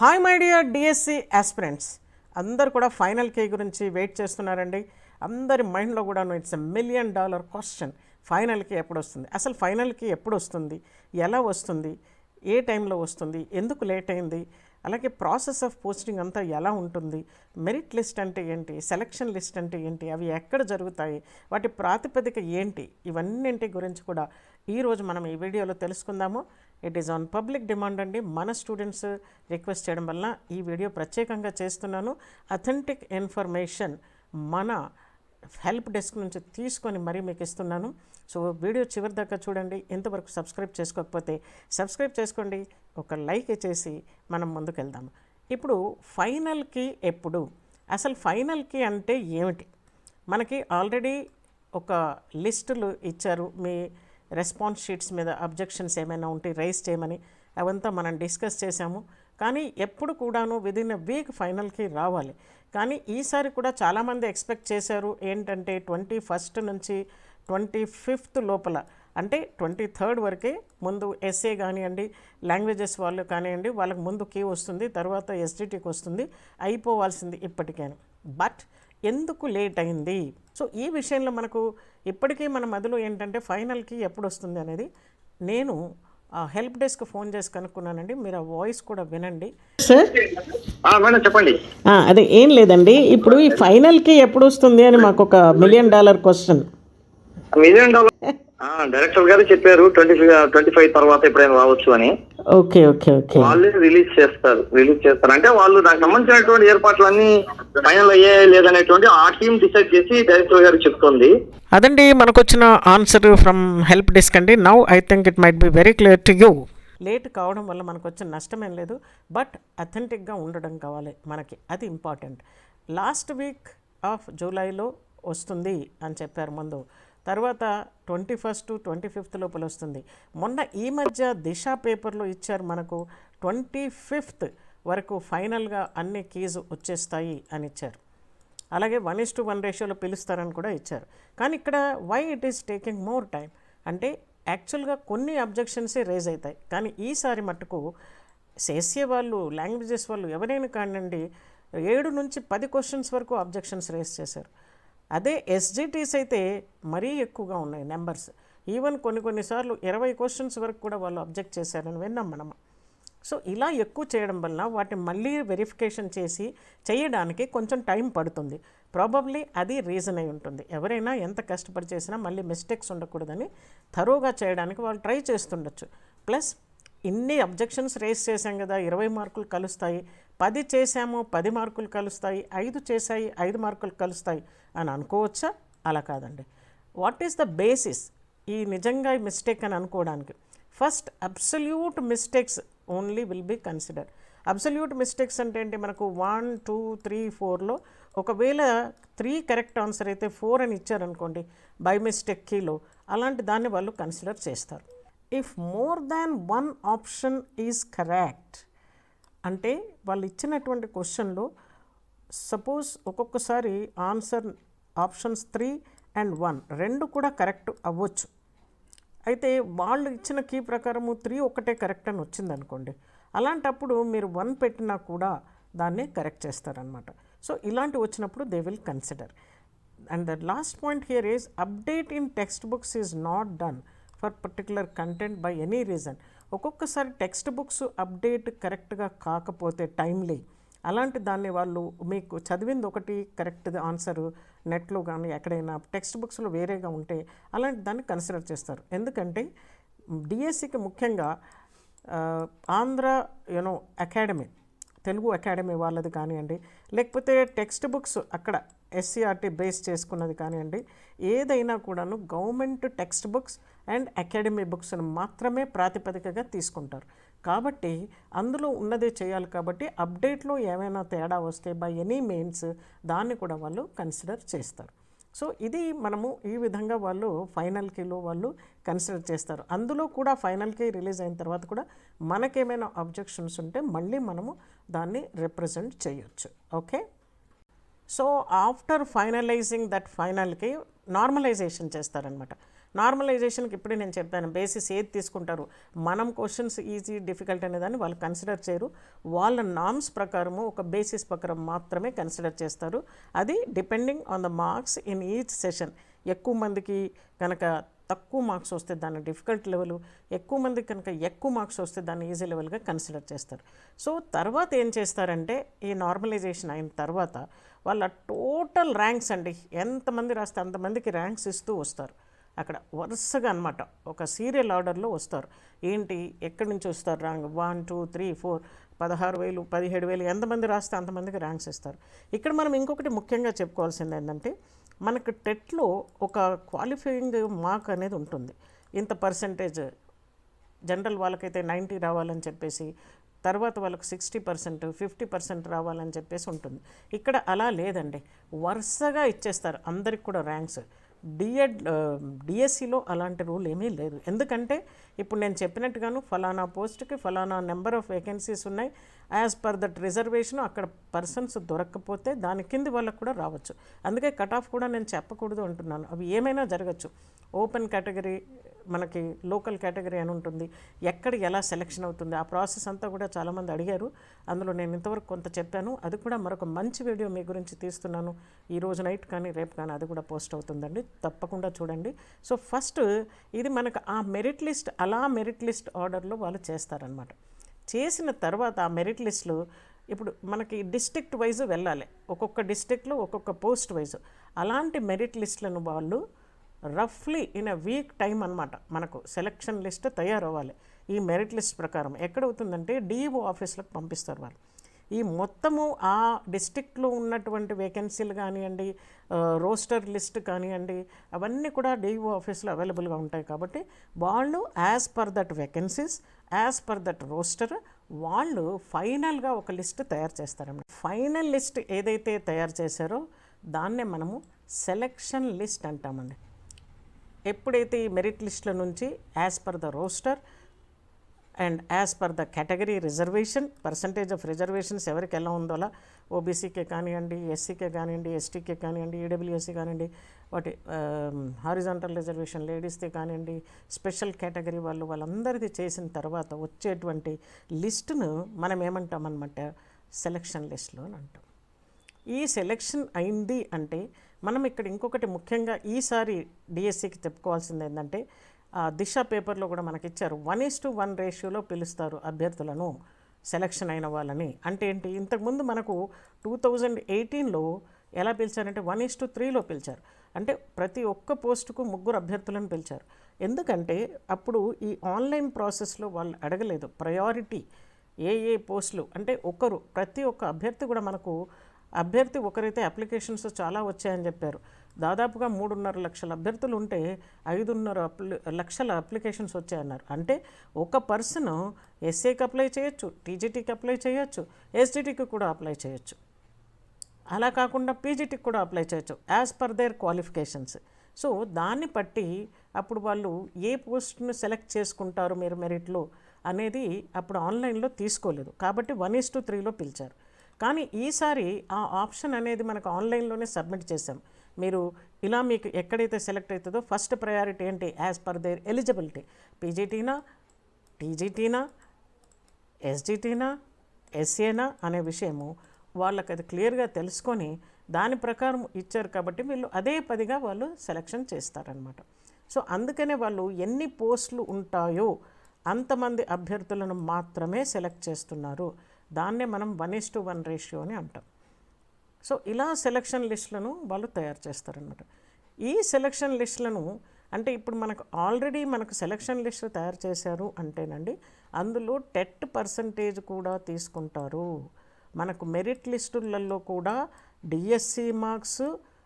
Hi my dear DSC aspirants. అందరు కూడా final కే గురించి వెయిట్ చేస్తున్నారండి. అందరి మైండ్లో కూడా it's a million dollar question. ఫైనల్కి ఎప్పుడు వస్తుంది అసలు ఫైనల్కి ఎప్పుడు వస్తుంది ఎలా వస్తుంది? ఏ టైంలో వస్తుంది? ఎందుకు లేట్ అయింది? అలాగే ప్రాసెస్ ఆఫ్ పోస్టింగ్ అంతా ఎలా ఉంటుంది? మెరిట్ లిస్ట్ అంటే ఏంటి? సెలక్షన్ లిస్ట్ అంటే ఏంటి? అవి ఎక్కడ జరుగుతాయి? వాటి ప్రాతిపదిక ఏంటి? ఇవన్నింటి గురించి కూడా ఈరోజు మనం ఈ వీడియోలో తెలుసుకుందాము. It is on public demand అండి. మన స్టూడెంట్స్ రిక్వెస్ట్ చేయడం వల్ల ఈ వీడియో ప్రత్యేకంగా చేస్తున్నాను. అథెంటిక్ ఇన్ఫర్మేషన్ మన హెల్ప్ డెస్క్ నుంచి తీసుకొని మరీ మీకు ఇస్తున్నాను. సో వీడియో చివరి దాకా చూడండి. ఇంతవరకు సబ్స్క్రైబ్ చేసుకోకపోతే సబ్స్క్రైబ్ చేసుకోండి. ఒక లైక్ ఇచ్చేసి మనం ముందుకెళ్దాం ఇప్పుడు ఫైనల్కి ఎప్పుడు? అసలు ఫైనల్కి అంటే ఏమిటి? మనకి ఆల్రెడీ ఒక లిస్టులు ఇచ్చారు. మీ రెస్పాన్స్ షీట్స్ మీద అబ్జెక్షన్స్ ఏమైనా ఉంటే రైస్ చేయమని అవంతా మనం డిస్కస్ చేశాము. కానీ ఎప్పుడు కూడాను విదిన్ ఎ వీక్ ఫైనల్కి రావాలి. కానీ ఈసారి కూడా చాలామంది ఎక్స్పెక్ట్ చేశారు ఏంటంటే ట్వంటీ ఫస్ట్ నుంచి ట్వంటీ ఫిఫ్త్ లోపల అంటే ట్వంటీ థర్డ్ వరకే ముందు ఎస్ఏ కానివ్వండి లాంగ్వేజెస్ వాళ్ళు కానివ్వండి వాళ్ళకి ముందు కీ వస్తుంది తర్వాత ఎస్డిటీకి వస్తుంది అయిపోవాల్సింది ఇప్పటికేను. బట్ ఎందుకు లేట్ అయింది? సో ఈ విషయంలో మనకు ఇప్పటికీ మన మదిలో ఏంటంటే ఫైనల్కి ఎప్పుడు వస్తుంది అనేది నేను హెల్ప్ డెస్క్ ఫోన్ చేసి కనుక్కున్నానండి. మీరు ఆ వాయిస్ కూడా వినండి. సార్? ఆ, మేడం చెప్పండి. అదే ఏం లేదండి. ఇప్పుడు ఈ ఫైనల్కి ఎప్పుడు వస్తుంది అని మాకు ఒక మిలియన్ డాలర్ క్వశ్చన్ డైరెక్టర్ గారు చెప్పారు ట్వంటీ ట్వంటీ ఫైవ్ తర్వాత ఎప్పుడైనా రావచ్చు అని. Okay okay okay. వాళ్ళే రిలీజ్ చేస్తారు రిలీజ్ చేస్తారు. అంటే వాళ్ళు దానికి సంబంధించినటువంటి ఏర్పాట్లన్నీ ఫైనల్ అయ్యాయి లేదనేటువంటి ఆ టీం డిసైడ్ చేసి డైరెక్టర్ గారు చెప్తుంది. అదండి మనకు వచ్చిన ఆన్సర్ ఫ్రమ్ హెల్ప్ డెస్క్ అండి. Now I think it might be very clear to you. Late కావడం వల్ల మనకు వచ్చిన నష్టమేం లేదు. బట్ అథెంటిక్గా ఉండడం కావాలి మనకి. అది ఇంపార్టెంట్. లాస్ట్ వీక్ ఆఫ్ జూలైలో వస్తుంది అని చెప్పారు ముందు. తర్వాత ట్వంటీ ఫస్ట్ ట్వంటీ ఫిఫ్త్ లోపల వస్తుంది. మొన్న ఈ మధ్య దిశ పేపర్లో ఇచ్చారు మనకు ట్వంటీ ఫిఫ్త్ వరకు ఫైనల్గా అన్ని కీజ్ వచ్చేస్తాయి అని ఇచ్చారు. అలాగే వన్ ఇస్ టు వన్ రేషియోలో పిలుస్తారని కూడా ఇచ్చారు. కానీ ఇక్కడ why it is taking more time అంటే యాక్చువల్గా కొన్ని అబ్జెక్షన్సే రేజ్ అవుతాయి. కానీ ఈసారి మట్టుకు సేసే వాళ్ళు లాంగ్వేజెస్ వాళ్ళు ఎవరైనా కానివ్వండి ఏడు నుంచి పది క్వశ్చన్స్ వరకు అబ్జెక్షన్స్ రేస్ చేశారు. అదే ఎస్జిటీస్ అయితే మరీ ఎక్కువగా ఉన్నాయి నెంబర్స్. ఈవెన్ కొన్ని కొన్నిసార్లు ఇరవై క్వశ్చన్స్ వరకు కూడా వాళ్ళు అబ్జెక్ట్ చేశారని విన్నాం మనం సో ఇలా ఎక్కువ చేయడం వలన వాటిని మళ్ళీ వెరిఫికేషన్ చేసి చేయడానికి కొంచెం టైం పడుతుంది. ప్రాబబ్లీ అది రీజన్ అయి ఉంటుంది. ఎవరైనా ఎంత కష్టపడి చేసినా మళ్ళీ మిస్టేక్స్ ఉండకూడదని థరోగా చేయడానికి వాళ్ళు ట్రై చేస్తుండొచ్చు. ప్లస్ ఇన్ని అబ్జెక్షన్స్ రేస్ చేశాం కదా ఇరవై మార్కులు కలుస్తాయి. పది చేశాము పది మార్కులు కలుస్తాయి. ఐదు చేశాయి ఐదు మార్కులు కలుస్తాయి. అని అనుకోవచ్చా? అలా కాదండి. వాట్ ఈస్ ద బేసిస్ ఈ నిజంగా ఈ మిస్టేక్ అని అనుకోవడానికి. First absolute mistakes only will be consider absolute mistakes అంటే ఏంటి? మనకు వన్ టూ త్రీ ఫోర్లో ఒకవేళ త్రీ కరెక్ట్ ఆన్సర్ అయితే ఫోర్ అని ఇచ్చారనుకోండి బై మిస్టేక్ కీలో అలాంటి దాన్ని వాళ్ళు కన్సిడర్ చేస్తారు. If more than one option is correct అంటే వాళ్ళు ఇచ్చినటువంటి క్వశ్చన్లో సపోజ్ ఒక్కొక్కసారి answer options three and one రెండు కూడా కరెక్ట్ అవ్వచ్చు. అయితే వాళ్ళు ఇచ్చిన కీ ప్రకారము త్రీ ఒకటే కరెక్ట్ అని వచ్చింది అనుకోండి. అలాంటప్పుడు మీరు వన్ పెట్టినా కూడా దాన్ని కరెక్ట్ చేస్తారనమాట సో ఇలాంటి వచ్చినప్పుడు they will consider and the last point here is update in textbooks is not done for particular content by any reason ఒక్కొక్కసారి టెక్స్ట్ బుక్స్ అప్డేట్ కరెక్ట్గా కాకపోతే టైమ్లీ అలాంటి దాన్ని వాళ్ళు మీకు చదివింది ఒకటి కరెక్ట్ ఆన్సర్ నెట్లో కానీ ఎక్కడైనా టెక్స్ట్ బుక్స్లో వేరేగా ఉంటే అలాంటి దాన్ని కన్సిడర్ చేస్తారు. ఎందుకంటే డిఎస్సికి ముఖ్యంగా Andhra you know academy Telugu academy వాళ్ళది కానివ్వండి లేకపోతే టెక్స్ట్ బుక్స్ అక్కడ ఎస్సీఆర్టీ బేస్ చేసుకున్నది కానివ్వండి ఏదైనా కూడాను government text books and academy బుక్స్ను మాత్రమే ప్రాతిపదికగా తీసుకుంటారు. కాబట్టి అందులో ఉన్నదే చేయాలి కాబట్టి అప్డేట్లో ఏమైనా తేడా వస్తే బై ఎనీ మీన్స్ దాన్ని కూడా వాళ్ళు కన్సిడర్ చేస్తారు. సో ఇది మనము ఈ విధంగా వాళ్ళు ఫైనల్కిలో వాళ్ళు కన్సిడర్ చేస్తారు. అందులో కూడా ఫైనల్కి రిలీజ్ అయిన తర్వాత కూడా మనకేమైనా అబ్జెక్షన్స్ ఉంటే మళ్ళీ మనము దాన్ని రిప్రజెంట్ చేయొచ్చు. Okay so after finalising that ఫైనల్కి నార్మలైజేషన్ చేస్తారనమాట నార్మలైజేషన్కి ఇప్పుడే నేను చెప్పాను బేసిస్ ఏది తీసుకుంటారు మనం క్వశ్చన్స్ ఈజీ డిఫికల్ట్ అనేదాన్ని వాళ్ళు కన్సిడర్ చేయరు. వాళ్ళ నామ్స్ ప్రకారము ఒక బేసిస్ ప్రకారం మాత్రమే కన్సిడర్ చేస్తారు. అది depending on the marks in each session. ఎక్కువ మందికి కనుక తక్కువ మార్క్స్ వస్తే దాన్ని డిఫికల్ట్ లెవెల్ ఎక్కువ మందికి కనుక ఎక్కువ మార్క్స్ వస్తే దాన్ని ఈజీ లెవెల్గా కన్సిడర్ చేస్తారు. సో తర్వాత ఏం చేస్తారంటే ఈ నార్మలైజేషన్ అయిన తర్వాత వాళ్ళ టోటల్ ర్యాంక్స్ అండి ఎంతమంది రాస్తే అంతమందికి ర్యాంక్స్ ఇస్తూ వస్తారు. అక్కడ వరుసగా అనమాట ఒక సీరియల్ ఆర్డర్లో వస్తారు. ఏంటి? ఎక్కడి నుంచి వస్తారు? Rank one two three four పదహారు వేలు పదిహేడు వేలు ఎంతమంది రాస్తే అంతమందికి ర్యాంక్స్ ఇస్తారు. ఇక్కడ మనం ఇంకొకటి ముఖ్యంగా చెప్పుకోవాల్సింది ఏంటంటే మనకు టెట్లో ఒక క్వాలిఫైయింగ్ మార్క్ అనేది ఉంటుంది. ఇంత పర్సంటేజ్ జనరల్ వాళ్ళకైతే నైంటీ రావాలని చెప్పేసి తర్వాత వాళ్ళకి సిక్స్టీ పర్సెంట్ ఫిఫ్టీ పర్సెంట్ రావాలని చెప్పేసి ఉంటుంది. ఇక్కడ అలా లేదండి. వరుసగా ఇచ్చేస్తారు. అందరికి కూడా ర్యాంక్స్. డిఎడ్ డిఎస్సిలో అలాంటి రూల్ ఏమీ లేదు. ఎందుకంటే ఇప్పుడు నేను చెప్పినట్టుగాను ఫలానా పోస్ట్కి ఫలానా నెంబర్ ఆఫ్ వేకెన్సీస్ ఉన్నాయి. యాజ్ పర్ దట్ రిజర్వేషన్ అక్కడ పర్సన్స్ దొరక్కపోతే దాని కింది వాళ్ళకు కూడా రావచ్చు. అందుకే కట్ ఆఫ్ కూడా నేను చెప్పకూడదు అంటున్నాను. అవి ఏమైనా జరగచ్చు. ఓపెన్ కేటగిరీ మనకి లోకల్ కేటగిరీ అని ఉంటుంది. ఎక్కడ ఎలా సెలెక్షన్ అవుతుంది? ఆ ప్రాసెస్ అంతా కూడా చాలామంది అడిగారు. అందులో నేను ఇంతవరకు కొంత చెప్పాను. అది కూడా మరొక మంచి వీడియో మీ గురించి తీస్తున్నాను. ఈ రోజు నైట్ కానీ రేపు కానీ అది కూడా పోస్ట్ అవుతుందండి. తప్పకుండా చూడండి. సో ఫస్ట్ ఇది మనకు ఆ మెరిట్ లిస్ట్ అలా మెరిట్ లిస్ట్ ఆర్డర్లో వాళ్ళు చేస్తారనమాట చేసిన తర్వాత ఆ మెరిట్ లిస్టులు ఇప్పుడు మనకి డిస్ట్రిక్ట్ వైజ్ వెళ్ళాలి. ఒక్కొక్క డిస్ట్రిక్ట్లో ఒక్కొక్క పోస్ట్ వైజ్. అలాంటి మెరిట్ లిస్టులను వాళ్ళు రఫ్లీ ఇన్ అ వీక్ టైం అనమాట మనకు సెలక్షన్ లిస్ట్ తయారవ్వాలి. ఈ మెరిట్ లిస్ట్ ప్రకారం ఎక్కడవుతుందంటే డిఈఓ ఆఫీస్లకు పంపిస్తారు వాళ్ళు. ఈ మొత్తము ఆ డిస్టిక్లో ఉన్నటువంటి వేకెన్సీలు కానివ్వండి రోస్టర్ లిస్ట్ కానివ్వండి అవన్నీ కూడా డిఓ ఆఫీస్లో అవైలబుల్గా ఉంటాయి కాబట్టి వాళ్ళు as per that vacancies as per that roster వాళ్ళు ఫైనల్గా ఒక లిస్ట్ తయారు చేస్తారన్నమాట. ఫైనల్ లిస్ట్ ఏదైతే తయారు చేశారో దాన్నే మనము సెలక్షన్ లిస్ట్ అంటామండి. ఎప్పుడైతే ఈ మెరిట్ లిస్టుల నుంచి as per the roster and as per the category reservation percentage of reservations ఎవరికి ఎలా ఉందో అలా ఓబీసీకే కానివ్వండి ఎస్సీకే కానివ్వండి ఎస్టీకే కానివ్వండి ఈడబ్ల్యూఎస్సీ కానివ్వండి వాటి హారిజాంటల్ రిజర్వేషన్ లేడీస్ది కానివ్వండి స్పెషల్ కేటగిరీ వాళ్ళు వాళ్ళందరిది చేసిన తర్వాత వచ్చేటువంటి లిస్టును మనం ఏమంటామన్నమాట సెలక్షన్ లిస్ట్లో అని అంటాం. ఈ సెలెక్షన్ అయింది అంటే మనం ఇక్కడ ఇంకొకటి ముఖ్యంగా ఈసారి డిఎస్సికి చెప్పుకోవాల్సింది ఏంటంటే ఆ దిశ పేపర్లో కూడా మనకి ఇచ్చారు వన్ ఇస్ టు వన్ రేషియోలో పిలుస్తారు అభ్యర్థులను సెలక్షన్ అయిన వాళ్ళని. అంటే ఏంటి? ఇంతకుముందు మనకు టూ థౌజండ్ ఎయిటీన్లో ఎలా పిలిచారంటే వన్ ఇస్ టు త్రీలో పిలిచారు. అంటే ప్రతి ఒక్క పోస్టుకు ముగ్గురు అభ్యర్థులను పిలిచారు. ఎందుకంటే అప్పుడు ఈ ఆన్లైన్ ప్రాసెస్లో వాళ్ళు అడగలేదు ప్రయారిటీ ఏ ఏ పోస్టులు అంటే ఒకరు ప్రతి ఒక్క అభ్యర్థి కూడా మనకు అభ్యర్థి ఒకరైతే అప్లికేషన్స్ చాలా వచ్చాయని చెప్పారు. దాదాపుగా మూడున్నర లక్షల అభ్యర్థులు ఉంటే ఐదున్నర అప్లి లక్షల అప్లికేషన్స్ వచ్చాయన్నారు. అంటే ఒక పర్సన్ ఎస్ఏకి అప్లై చేయొచ్చు టీజీటీకి అప్లై చేయొచ్చు ఎస్టీటీకి కూడా అప్లై చేయొచ్చు. అలా కాకుండా పీజీటీకి కూడా అప్లై చేయొచ్చు as per their qualifications. So దాన్ని బట్టి అప్పుడు వాళ్ళు ఏ పోస్ట్ను సెలెక్ట్ చేసుకుంటారు మీరు మెరిట్లో అనేది అప్పుడు ఆన్లైన్లో తీసుకోలేదు. కాబట్టి వన్ ఈస్ టు త్రీలో పిలిచారు. కానీ ఈసారి ఆ ఆప్షన్ అనేది మనకు ఆన్లైన్లోనే సబ్మిట్ చేసాం మీరు ఇలా మీకు ఎక్కడైతే సెలెక్ట్ అవుతుందో ఫస్ట్ ప్రయారిటీ ఏంటి? As per their eligibility. పీజీటీనా టీజీటీనా ఎస్జీటీనా ఎస్ఏనా అనే విషయము వాళ్ళకి అది క్లియర్గా తెలుసుకొని దాని ప్రకారం ఇచ్చారు కాబట్టి వీళ్ళు అదే పదిగా వాళ్ళు సెలెక్షన్ చేస్తారనమాట సో అందుకనే వాళ్ళు ఎన్ని పోస్టులు ఉంటాయో అంతమంది అభ్యర్థులను మాత్రమే సెలెక్ట్ చేస్తున్నారు. దాన్నే మనం one is to one ratio అని అంటాం. సో ఇలా సెలక్షన్ లిస్టులను వాళ్ళు తయారు చేస్తారనమాట ఈ సెలక్షన్ లిస్టులను అంటే ఇప్పుడు మనకు ఆల్రెడీ మనకు సెలక్షన్ లిస్ట్ తయారు చేశారు అంటేనండి అందులో టెట్ పర్సంటేజ్ కూడా తీసుకుంటారు. మనకు మెరిట్ లిస్టులలో కూడా DSC marks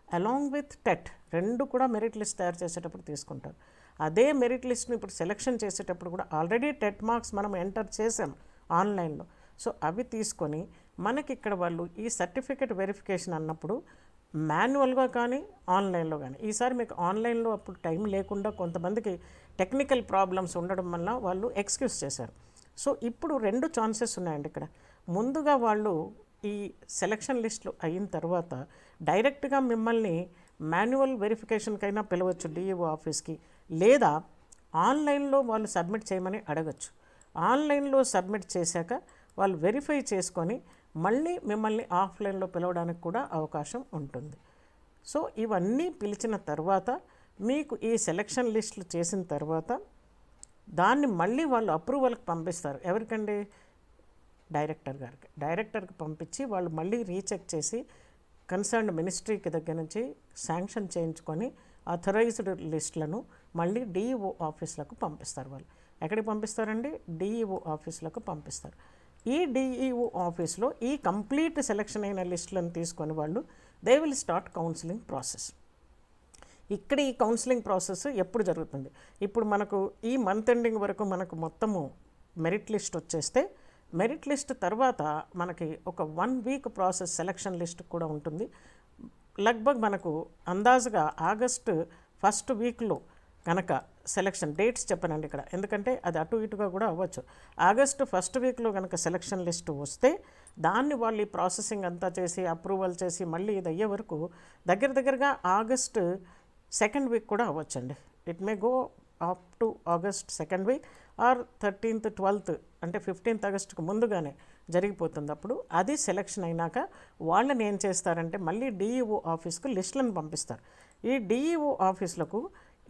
along with TET రెండు కూడా మెరిట్ లిస్ట్ తయారు చేసేటప్పుడు తీసుకుంటారు. అదే మెరిట్ లిస్ట్ని ఇప్పుడు సెలెక్షన్ చేసేటప్పుడు కూడా ఆల్రెడీ టెట్ మార్క్స్ మనం ఎంటర్ చేసాం ఆన్లైన్లో. సో అవి తీసుకొని మనకి ఇక్కడ వాళ్ళు ఈ సర్టిఫికేట్ వెరిఫికేషన్ అన్నప్పుడు మాన్యువల్గా కానీ ఆన్లైన్లో కానీ ఈసారి మీకు ఆన్లైన్లో అప్పుడు టైం లేకుండా కొంతమందికి టెక్నికల్ ప్రాబ్లమ్స్ ఉండడం వల్ల వాళ్ళు ఎక్స్క్యూజ్ చేశారు. సో ఇప్పుడు రెండు ఛాన్సెస్ ఉన్నాయండి ఇక్కడ. ముందుగా వాళ్ళు ఈ సెలక్షన్ లిస్టులు అయిన తర్వాత డైరెక్ట్గా మిమ్మల్ని మాన్యువల్ వెరిఫికేషన్కైనా పిలవచ్చు డిఈఓ ఆఫీస్కి లేదా ఆన్లైన్లో వాళ్ళు సబ్మిట్ చేయమని అడగచ్చు. ఆన్లైన్లో సబ్మిట్ చేశాక వాళ్ళు వెరిఫై చేసుకొని మళ్ళీ మిమ్మల్ని ఆఫ్లైన్లో పిలవడానికి కూడా అవకాశం ఉంటుంది. సో ఇవన్నీ పిలిచిన తర్వాత మీకు ఈ సెలక్షన్ లిస్టులు చేసిన తర్వాత దాన్ని మళ్ళీ వాళ్ళు అప్రూవల్కి పంపిస్తారు. ఎవరికండి? డైరెక్టర్ గారికి. డైరెక్టర్కి పంపించి వాళ్ళు మళ్ళీ రీచెక్ చేసి కన్సర్న్డ్ మినిస్ట్రీకి దగ్గర నుంచి శాంక్షన్ చేయించుకొని అథరైజ్డ్ లిస్టులను మళ్ళీ డిఈఓ ఆఫీసులకు పంపిస్తారు వాళ్ళు. ఎక్కడికి పంపిస్తారండి? డిఈఓ ఆఫీసులకు పంపిస్తారు. ఈ డిఈఓ ఆఫీస్లో ఈ కంప్లీట్ సెలక్షన్ అయిన లిస్టులను తీసుకొని వాళ్ళు they will start counselling process ఇక్కడ ఈ కౌన్సిలింగ్ ప్రాసెస్ ఎప్పుడు జరుగుతుంది? ఇప్పుడు మనకు ఈ మంత్ ఎండింగ్ వరకు మనకు మొత్తము మెరిట్ లిస్ట్ వచ్చేస్తే మెరిట్ లిస్ట్ తర్వాత మనకి ఒక one week process selection list కూడా ఉంటుంది. లగ్భగ్ మనకు అందాజుగా ఆగస్టు ఫస్ట్ వీక్లో కనుక సెలక్షన్ డేట్స్ చెప్పనండి ఇక్కడ. ఎందుకంటే అది అటు ఇటుగా కూడా అవ్వచ్చు. ఆగస్టు ఫస్ట్ వీక్లో కనుక సెలక్షన్ లిస్ట్ వస్తే దాన్ని వాళ్ళు ప్రాసెసింగ్ అంతా చేసి అప్రూవల్ చేసి మళ్ళీ ఇది అయ్యే వరకు దగ్గర దగ్గరగా ఆగస్ట్ సెకండ్ వీక్ కూడా అవ్వచ్చండి. It may go up to August second week or thirteenth twelfth అంటే ఫిఫ్టీన్త్ ఆగస్ట్కి ముందుగానే జరిగిపోతుంది. అప్పుడు అది సెలక్షన్ అయినాక వాళ్ళని ఏం చేస్తారంటే మళ్ళీ డిఈఓ ఆఫీస్కు లిస్టులను పంపిస్తారు. ఈ డిఈఓ ఆఫీసులకు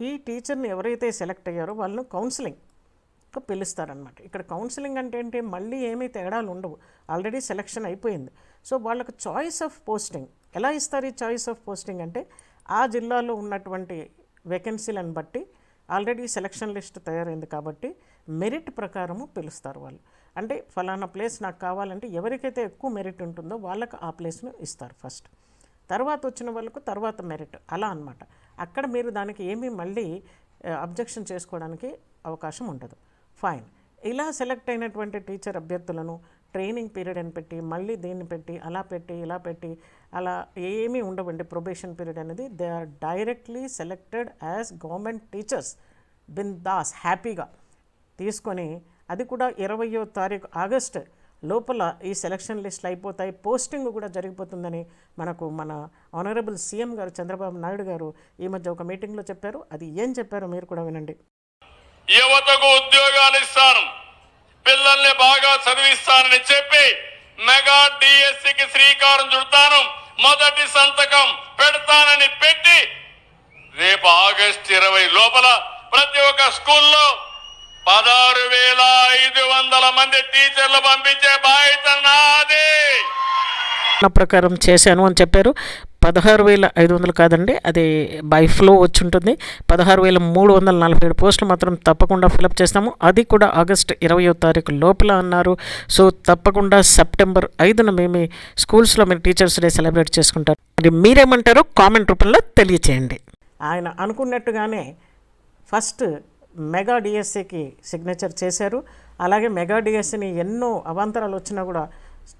ఈ టీచర్ని ఎవరైతే సెలెక్ట్ అయ్యారో వాళ్ళను కౌన్సిలింగ్ పిలుస్తారనమాట ఇక్కడ కౌన్సిలింగ్ అంటే ఏంటి? మళ్ళీ ఏమీ తేడాలు ఉండవు. ఆల్రెడీ సెలెక్షన్ అయిపోయింది. సో వాళ్ళకు చాయిస్ ఆఫ్ పోస్టింగ్. ఎలా ఇస్తారు ఈ చాయిస్ ఆఫ్ పోస్టింగ్ అంటే ఆ జిల్లాలో ఉన్నటువంటి వేకెన్సీలను బట్టి ఆల్రెడీ సెలక్షన్ లిస్ట్ తయారైంది కాబట్టి మెరిట్ ప్రకారము పిలుస్తారు వాళ్ళు. అంటే ఫలానా ప్లేస్ నాకు కావాలంటే ఎవరికైతే ఎక్కువ మెరిట్ ఉంటుందో వాళ్ళకు ఆ ప్లేస్ను ఇస్తారు ఫస్ట్. తర్వాత వచ్చిన వాళ్ళకు తర్వాత మెరిట్. అలా అన్నమాట. అక్కడ మీరు దానికి ఏమీ మళ్ళీ అబ్జెక్షన్ చేసుకోవడానికి అవకాశం ఉండదు. ఫైన్ ఇలా సెలెక్ట్ అయినటువంటి టీచర్ అభ్యర్థులను ట్రైనింగ్ పీరియడ్ అని పెట్టి మళ్ళీ దీన్ని పెట్టి అలా పెట్టి ఇలా పెట్టి అలా ఏమీ ఉండవండి ప్రొబేషన్ పీరియడ్ అనేది they are directly selected as government teachers bin దాస్ హ్యాపీగా తీసుకొని అది కూడా ఇరవయో తారీఖు ఆగస్ట్ లోపల ఈ సెలక్షన్ లిస్టులు అయిపోతాయి. పోస్టింగ్ కూడా జరిగిపోతుందని మనకు మన ఆనరబుల్ సీఎం గారు చంద్రబాబు నాయుడు గారు ఈ మధ్య ఒక మీటింగ్లో చెప్పారు. అది ఏం చెప్పారో మీరు కూడా వినండి. యువతకు ఉద్యోగాలు ఇస్తాను. పిల్లల్ని బాగా చదివిస్తానని చెప్పి మెగా డిఎస్సికి శ్రీకారం చుడతాను. మొదటి సంతకం పెడతానని పెట్టి రేపు ఆగస్ట్ ఇరవై లోపల ప్రతి ఒక్క స్కూల్లో పదహారు వేల ఐదు వందల మంది టీచర్లు పంపించే బాధ్యత నాది. నా ప్రకారం చేశాను అని చెప్పారు. పదహారు వేల ఐదు వందలు కాదండి అది బై ఫ్లో వచ్చి ఉంటుంది. పదహారు వేల మూడు వందల నలభై ఏడు పోస్టులు మాత్రం తప్పకుండా ఫిలప్ చేస్తాము. అది కూడా ఆగస్ట్ ఇరవయో తారీఖు లోపల అన్నారు. సో తప్పకుండా సెప్టెంబర్ ఐదున మేము స్కూల్స్లో మీరు టీచర్స్ డే సెలబ్రేట్ చేసుకుంటారు మరి మీరేమంటారో కామెంట్ రూపంలో తెలియచేయండి. ఆయన అనుకున్నట్టుగానే ఫస్ట్ మెగా డిఎస్సికి సిగ్నేచర్ చేశారు. అలాగే మెగా డిఎస్సిని ఎన్నో అవాంతరాలు వచ్చినా కూడా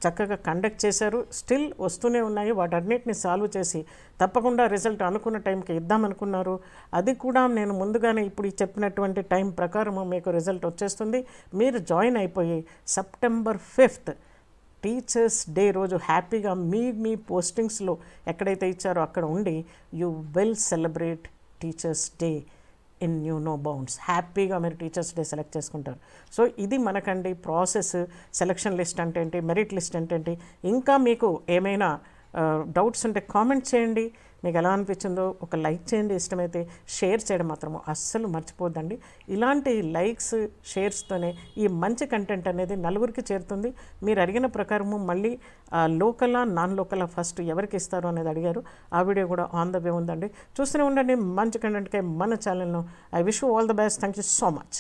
చక్కగా కండక్ట్ చేశారు. స్టిల్ వస్తూనే ఉన్నాయి. వాటన్నిటిని సాల్వ్ చేసి తప్పకుండా రిజల్ట్ అనుకున్న టైంకి ఇద్దామనుకున్నారు. అది కూడా నేను ముందుగానే ఇప్పుడు చెప్పినటువంటి టైం ప్రకారం మీకు రిజల్ట్ వచ్చేస్తుంది. మీరు జాయిన్ అయిపోయి సెప్టెంబర్ ఫిఫ్త్ టీచర్స్ డే రోజు హ్యాపీగా మీ మీ పోస్టింగ్స్లో ఎక్కడైతే ఇచ్చారో అక్కడ ఉండి you will celebrate teachers day in new no bounds. హ్యాపీగా మీరు టీచర్స్ డే సెలెక్ట్ చేసుకుంటారు. సో ఇది మనకండి ప్రాసెస్ సెలక్షన్ లిస్ట్ అంటే ఏంటి మెరిట్ లిస్ట్ అంటే ఏంటి. ఇంకా మీకు ఏమైనా డౌట్స్ ఉంటే కామెంట్ చేయండి. మీకు ఎలా అనిపించిందో ఒక లైక్ చేయండి. ఇష్టమైతే షేర్ చేయడం మాత్రము అస్సలు మర్చిపోద్దండి. ఇలాంటి లైక్స్ షేర్స్తోనే ఈ మంచి కంటెంట్ అనేది నలుగురికి చేరుతుంది. మీరు అడిగిన ప్రకారము మళ్ళీ లోకలా నాన్ లోకలా ఫస్ట్ ఎవరికి ఇస్తారు అనేది అడిగారు. ఆ వీడియో కూడా ఆన్ ద వే ఉందండి. చూస్తూనే ఉండండి. మంచి కంటెంట్కే మన ఛానల్ను. I wish all the best. Thank you so much.